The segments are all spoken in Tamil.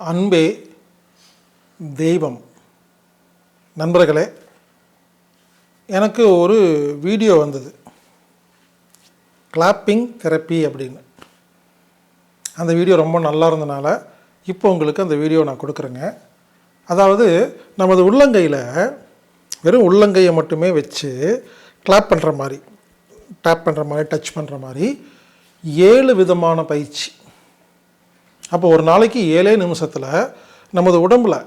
அன்பே தெய்வம். நண்பர்களே எனக்கு ஒரு வீடியோ வந்தது. கிளாப்பிங் தெரப்பி அப்படின்னு. அந்த வீடியோ ரொம்ப நல்லா இருந்தனால இப்போ உங்களுக்கு அந்த வீடியோ நான் கொடுக்குறேங்க. அதாவது நமது உள்ளங்கையில் வெறும் உள்ளங்கையை மட்டுமே வச்சு கிளாப் பண்ணுற மாதிரி டேப் பண்ணுற மாதிரி டச் பண்ணுற மாதிரி ஏழு விதமான பயிற்சி அப்போ ஒரு நாளைக்கு ஏழே நிமிஷத்தில் நமது உடம்பில்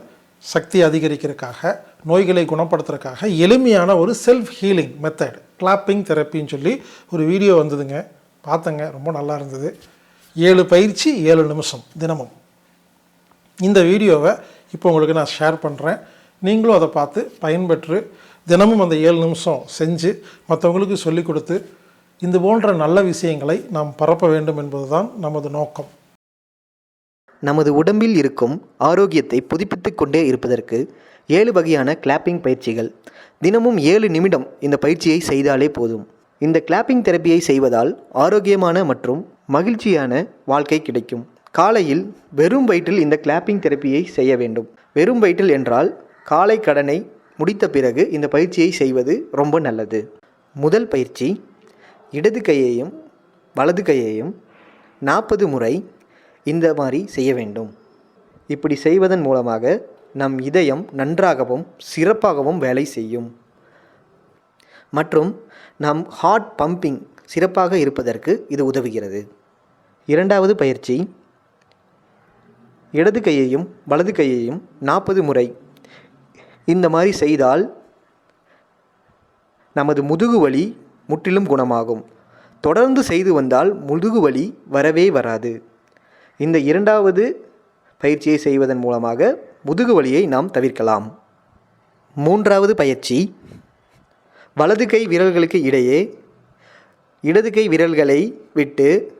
சக்தி அதிகரிக்கிறதுக்காக நோய்களை குணப்படுத்துறதுக்காக எளிமையான ஒரு செல்ஃப் ஹீலிங் மெத்தட் கிளாப்பிங் தெரப்பின்னு சொல்லி ஒரு வீடியோ வந்ததுங்க. பார்த்தேங்க ரொம்ப நல்லா இருந்தது. ஏழு பயிற்சி ஏழு நிமிஷம் தினமும். இந்த வீடியோவை இப்போ உங்களுக்கு நான் ஷேர் பண்ணுறேன் நீங்களும் அதை பார்த்து பயன்பெற்று தினமும் அந்த ஏழு நிமிஷம் செஞ்சு மற்றவங்களுக்கு சொல்லிக் கொடுத்து இது போன்ற நல்ல விஷயங்களை நாம் பரப்ப வேண்டும் என்பதுதான் நமது நோக்கம். நமது உடம்பில் இருக்கும் ஆரோக்கியத்தை புதுப்பித்து கொண்டே இருப்பதற்கு ஏழு வகையான கிளாப்பிங் பயிற்சிகள். தினமும் ஏழு நிமிடம் இந்த பயிற்சியை செய்தாலே போதும். இந்த கிளாப்பிங் தெரப்பியை செய்வதால் ஆரோக்கியமான மற்றும் மகிழ்ச்சியான வாழ்க்கை கிடைக்கும். காலையில் வெறும் வயிற்றில் இந்த கிளாப்பிங் தெரப்பியை செய்ய வேண்டும். வெறும் வயிற்றில் என்றால் காலை கடனை முடித்த பிறகு இந்த பயிற்சியை செய்வது ரொம்ப நல்லது. முதல் பயிற்சி இடது கையையும் வலது கையையும் நாற்பது முறை இந்த மாதிரி செய்ய வேண்டும். இப்படி செய்வதன் மூலமாக நம் இதயம் நன்றாகவும் சிறப்பாகவும் வேலை செய்யும். மற்றும் நம் ஹார்ட் பம்பிங் சிறப்பாக இருப்பதற்கு இது உதவுகிறது. இரண்டாவது பயிற்சி. இடது கையையும் வலது கையையும் நாற்பது முறை இந்த மாதிரி செய்தால் நமது முதுகு வலி முற்றிலும் குணமாகும். தொடர்ந்து செய்து வந்தால் முதுகு வலி வரவே வராது. இந்த இரண்டாவது பயிற்சியை செய்வதன் மூலமாக முதுகு வலியை நாம் தவிர்க்கலாம். மூன்றாவது பயிற்சி வலது கை விரல்களுக்கு இடையே இடது கை விரல்களை விட்டு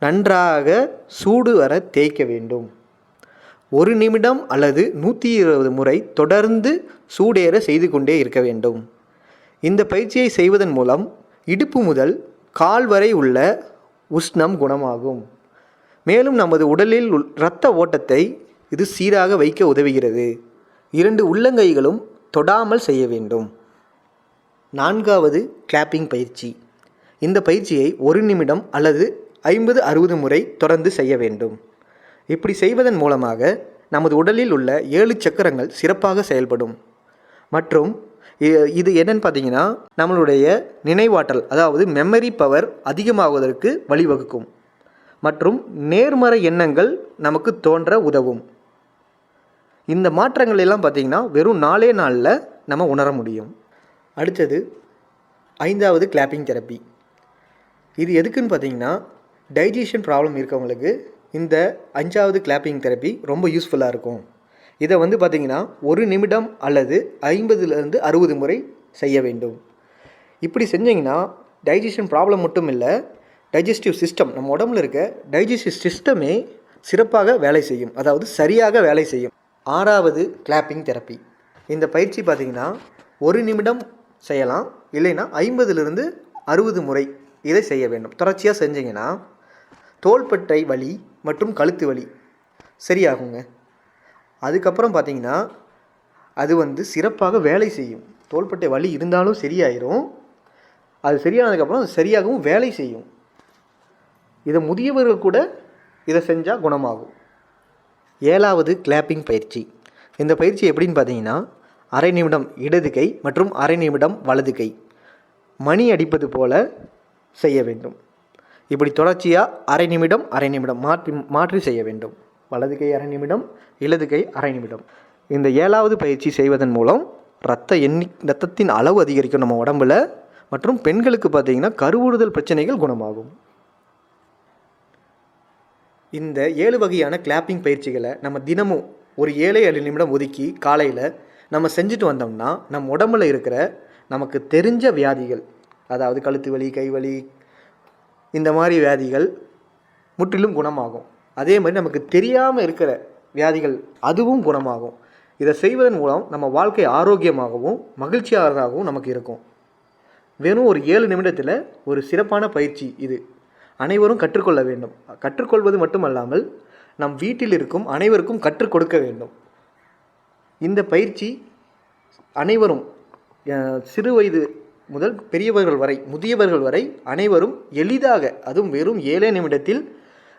நன்றாக சூடு வர தேய்க்க வேண்டும். ஒரு நிமிடம் அல்லது நூற்றி இருபது முறை தொடர்ந்து சூடேற செய்து கொண்டே இருக்க வேண்டும். இந்த பயிற்சியை செய்வதன் மூலம் இடுப்பு முதல் கால் வரை உள்ள உஷ்ணம் குணமாகும். மேலும் நமது உடலில் உள் இரத்த ஓட்டத்தை இது சீராக வைக்க உதவுகிறது. இரண்டு உள்ளங்கைகளும் தொடாமல் செய்ய வேண்டும். நான்காவது கிளாப்பிங் பயிற்சி. இந்த பயிற்சியை ஒரு நிமிடம் அல்லது ஐம்பது அறுபது முறை தொடர்ந்து செய்ய வேண்டும். இப்படி செய்வதன் மூலமாக நமது உடலில் உள்ள ஏழு சக்கரங்கள் சிறப்பாக செயல்படும். மற்றும் இது என்னன்னு பார்த்தீங்கன்னா நம்மளுடைய நினைவாற்றல் அதாவது மெமரி பவர் அதிகமாகுவதற்கு வழிவகுக்கும். மற்றும் நேர்மறை எண்ணங்கள் நமக்கு தோன்ற உதவும். இந்த மாற்றங்கள் எல்லாம் பார்த்தீங்கன்னா வெறும் நாலே நாளில் நம்ம உணர முடியும். அடுத்தது ஐந்தாவது கிளாப்பிங் தெரப்பி இது எதுக்குன்னு பார்த்தீங்கன்னா டைஜஷன் ப்ராப்ளம் இருக்கவங்களுக்கு இந்த அஞ்சாவது கிளாப்பிங் தெரப்பி ரொம்ப யூஸ்ஃபுல்லாக இருக்கும். இதை வந்து பார்த்திங்கன்னா ஒரு நிமிடம் அல்லது ஐம்பதுலேருந்து அறுபது முறை செய்ய வேண்டும். இப்படி செஞ்சிங்கன்னா டைஜஷன் ப்ராப்ளம் மட்டும் இல்லை டைஜஸ்டிவ் சிஸ்டம் நம்ம உடம்புல இருக்க டைஜஸ்டிவ் சிஸ்டமே சிறப்பாக வேலை செய்யும். அதாவது சரியாக வேலை செய்யும். ஆறாவது கிளாப்பிங் தெரப்பி இந்த பயிற்சி பார்த்தீங்கன்னா ஒரு நிமிடம் செய்யலாம். இல்லைன்னா ஐம்பதுலேருந்து அறுபது முறை இதை செய்ய வேண்டும். தொடர்ச்சியாக செஞ்சிங்கன்னா தோள்பட்டை வலி மற்றும் கழுத்து வலி சரியாகுங்க. அதுக்கப்புறம் பார்த்திங்கன்னா அது வந்து சிறப்பாக வேலை செய்யும். தோள்பட்டை வலி இருந்தாலும் சரியாயிரும். அது சரியானதுக்கப்புறம் அது சரியாகவும் வேலை செய்யும். இதை முதியவர்கள் கூட இதை செஞ்சால் குணமாகும். ஏழாவது கிளாப்பிங் பயிற்சி. இந்த பயிற்சி எப்படின்னு பார்த்தீங்கன்னா அரை நிமிடம் இடது கை மற்றும் அரை நிமிடம் வலது கை. மணி அடிப்பது போல செய்ய வேண்டும். இப்படி தொடர்ச்சியாக அரை நிமிடம் அரை நிமிடம் மாற்றி மாற்றி செய்ய வேண்டும். வலது கை அரை நிமிடம் இடது கை அரை நிமிடம். இந்த ஏழாவது பயிற்சி செய்வதன் மூலம் ரத்த எண்ணி ரத்தத்தின் அளவு அதிகரிக்கும் நம்ம உடம்புல மற்றும் பெண்களுக்கு பார்த்தீங்கன்னா கருவுறுதல் பிரச்சனைகள் குணமாகும். இந்த ஏழு வகையான கிளாப்பிங் பயிற்சிகளை நம்ம தினமும் ஒரு ஏழை ஏழு நிமிடம் ஒதுக்கி காலையில் நம்ம செஞ்சுட்டு வந்தோம்னா நம்ம உடம்புல இருக்கிற நமக்கு தெரிஞ்ச வியாதிகள் அதாவது கழுத்து வலி கை வலி இந்த மாதிரி வியாதிகள் முற்றிலும் குணமாகும். அதே மாதிரி நமக்கு தெரியாமல் இருக்கிற வியாதிகள் அதுவும் குணமாகும். இதை செய்வதன் மூலம் நம்ம வாழ்க்கை ஆரோக்கியமாகவும் மகிழ்ச்சியானதாகவும் நமக்கு இருக்கும். வெறும் ஒரு ஏழு நிமிடத்தில் ஒரு சிறப்பான பயிற்சி இது. அனைவரும் கற்றுக்கொள்ள வேண்டும். கற்றுக்கொள்வது மட்டுமல்லாமல் நம் வீட்டில் இருக்கும் அனைவருக்கும் கற்றுக் கொடுக்க வேண்டும். இந்த பயிற்சி அனைவரும் சிறு வயது முதல் பெரியவர்கள் வரை முதியவர்கள் வரை அனைவரும் எளிதாக அதுவும் வெறும் ஏழே நிமிடத்தில்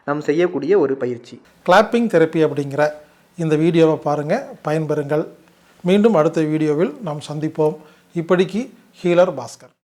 நாம் செய்யக்கூடிய ஒரு பயிற்சி. கிளாப்பிங் தெரப்பி அப்படிங்கிற இந்த வீடியோவை பாருங்கள் பயன்பெறுங்கள். மீண்டும் அடுத்த வீடியோவில் நாம் சந்திப்போம். இப்படிக்கு ஹீலர் பாஸ்கர்.